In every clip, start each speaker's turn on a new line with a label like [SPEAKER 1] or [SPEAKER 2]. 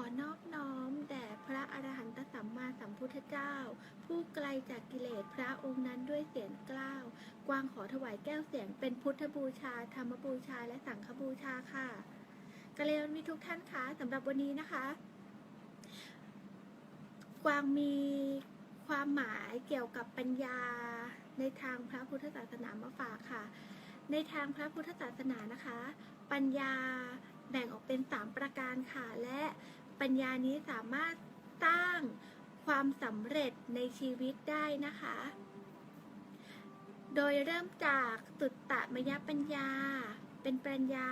[SPEAKER 1] อนอบน้อม แด่พระอรหันตสัมมาสัมพุทธเจ้า ผู้ไกลจากกิเลสพระองค์นั้นด้วยเสียงกล้าว กวางขอถวายแก้วเสียงเป็นพุทธบูชา ธรรมบูชา และสังฆบูชาค่ะกาเลนมีทุกท่านคะสำหรับวันนี้นะคะ กวางมีความหมายเกี่ยวกับปัญญาในทางพระพุทธศาสนามาฝากค่ะ ในทางพระพุทธศาสนานะคะ ปัญญาแบ่งออกเป็น 3 ประการค่ะ และ ปัญญานี้สามารถสร้างความสำเร็จในชีวิตได้นะคะ โดยเริ่มจากสุตตมยปัญญา เป็นปัญญา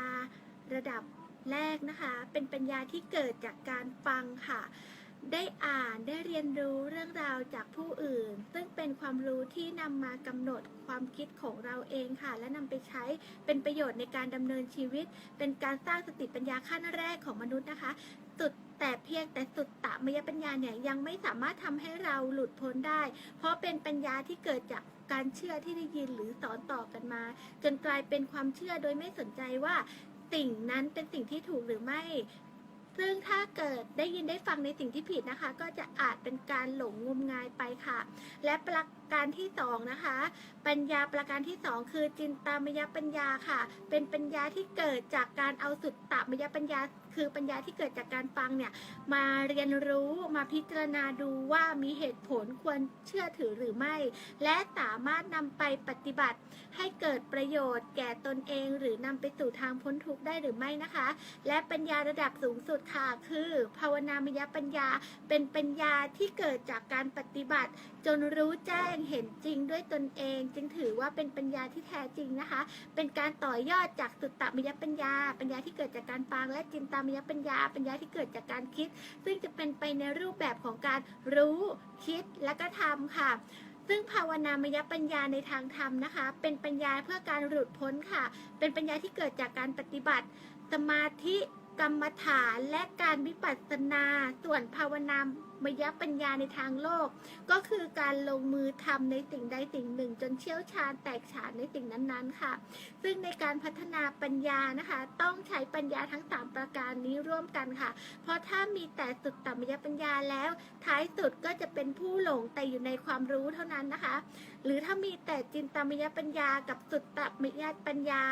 [SPEAKER 1] ระดับแรกนะคะ เป็นปัญญาที่เกิดจากการฟังค่ะ ได้อ่านได้เรียนรู้เรื่องราวจากผู้อื่น ซึ่งเป็นความรู้ที่นำมากำหนดความคิดของเราเองค่ะ และนำไปใช้เป็นประโยชน์ในการดำเนินชีวิต เป็นการสร้างสติปัญญาขั้นแรกของมนุษย์นะคะสุด แต่เพียงแต่สุดตะมยปัญญาเนี่ยยังไม่สามารถทำให้เราหลุดพ้นได้ เพราะเป็นปัญญาที่เกิดจากการเชื่อที่ได้ยินหรือสอนต่อกันมา จนกลายเป็นความเชื่อโดยไม่สนใจว่าสิ่งนั้นเป็นสิ่งที่ถูกหรือไม่ ซึ่งถ้าเกิดได้ยินได้ฟังในสิ่งที่ผิดนะคะ ก็จะอาจเป็นการหลงงมงายไปค่ะ และประการที่สองนะคะ ปัญญาประการที่สองคือจินตามยปัญญาค่ะ เป็นปัญญาที่เกิดจากการเอาสุดตามยปัญญา คือปัญญาที่เกิดจากการฟังเนี่ยมาเรียนรู้มาพิจารณาดูว่ามีเหตุผลควรเชื่อถือหรือไม่ และสามารถนำไปปฏิบัติให้เกิดประโยชน์แก่ตนเอง หรือนำไปสู่ทางพ้นทุกข์ได้หรือไม่นะคะ และปัญญาระดับสูงสุดค่ะ คือ ภาวนามยปัญญา เป็นปัญญาที่เกิดจากการปฏิบัติ จนรู้แจ้งเห็นจริงด้วยตนเอง จึงถือว่าเป็นปัญญาที่แท้จริงนะคะ เป็นการต่อยอดจากสุตตมยปัญญา ปัญญาที่เกิดจากการฟังและจินตามยปัญญา ปัญญาที่เกิดจากการคิด ซึ่งจะเป็นไปในรูปแบบของการรู้คิดและก็ทำค่ะซึ่งภาวนามยปัญญาในทางธรรมนะคะ เป็นปัญญาเพื่อการหลุดพ้นค่ะ เป็นปัญญาที่เกิดจากการปฏิบัติ สมาธิ กรรมฐานและการวิปัสสนา ส่วนภาวนามยปัญญาในทางโลก ก็คือการลงมือทำในสิ่งใดสิ่งหนึ่ง จนเชี่ยวชาญแตกฉานในสิ่งนั้นๆค่ะ ซึ่งในการพัฒนาปัญญานะคะ ต้องใช้ปัญญาทั้ง 3 ประการนี้ร่วมกันค่ะ เพราะถ้ามีแต่สุดตมยปัญญาแล้ว ท้ายสุดก็จะเป็นผู้หลงแต่อยู่ในความรู้เท่านั้นนะคะ หรือถ้ามีแต่จินตามยปัญญากับสุดตมยปัญญา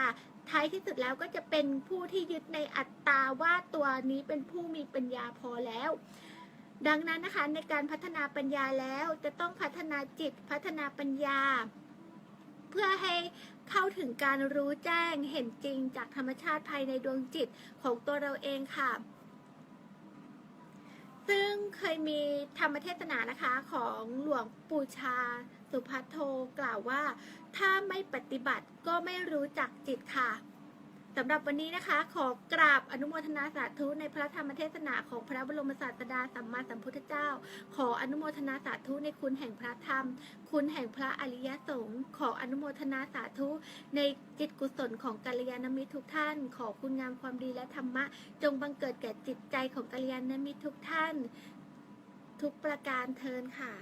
[SPEAKER 1] ท้ายที่สุดแล้วก็จะเป็นผู้ที่ยึดในอัตตาว่าตัวนี้เป็นผู้มีปัญญาพอแล้ว ดังนั้นนะคะในการพัฒนาปัญญาแล้วจะต้องพัฒนาจิตพัฒนาปัญญา เพื่อให้เข้าถึงการรู้แจ้งเห็นจริงจากธรรมชาติภายในดวงจิตของตัวเราเองค่ะ ซึ่งเคยมีธรรมเทศนานะคะของหลวงปู่ชา สุภัทโทกล่าวว่า ถ้าไม่ปฏิบัติก็ไม่รู้จักจิตค่ะ สำหรับวันนี้นะคะ ขอกราบอนุโมทนาสาธุในพระธรรมเทศนาของพระบรมศาสดาสัมมาสัมพุทธเจ้า ขออนุโมทนาสาธุในคุณแห่งพระธรรม คุณแห่งพระอริยสงฆ์ขออนุโมทนาสาธุ ในจิตกุศลของกัลยาณมิตรทุกท่าน ขอคุณงามความดีและธรรมะ จงบังเกิดแก่จิตใจของกัลยาณมิตรทุกท่าน ทุกประการเทินค่ะ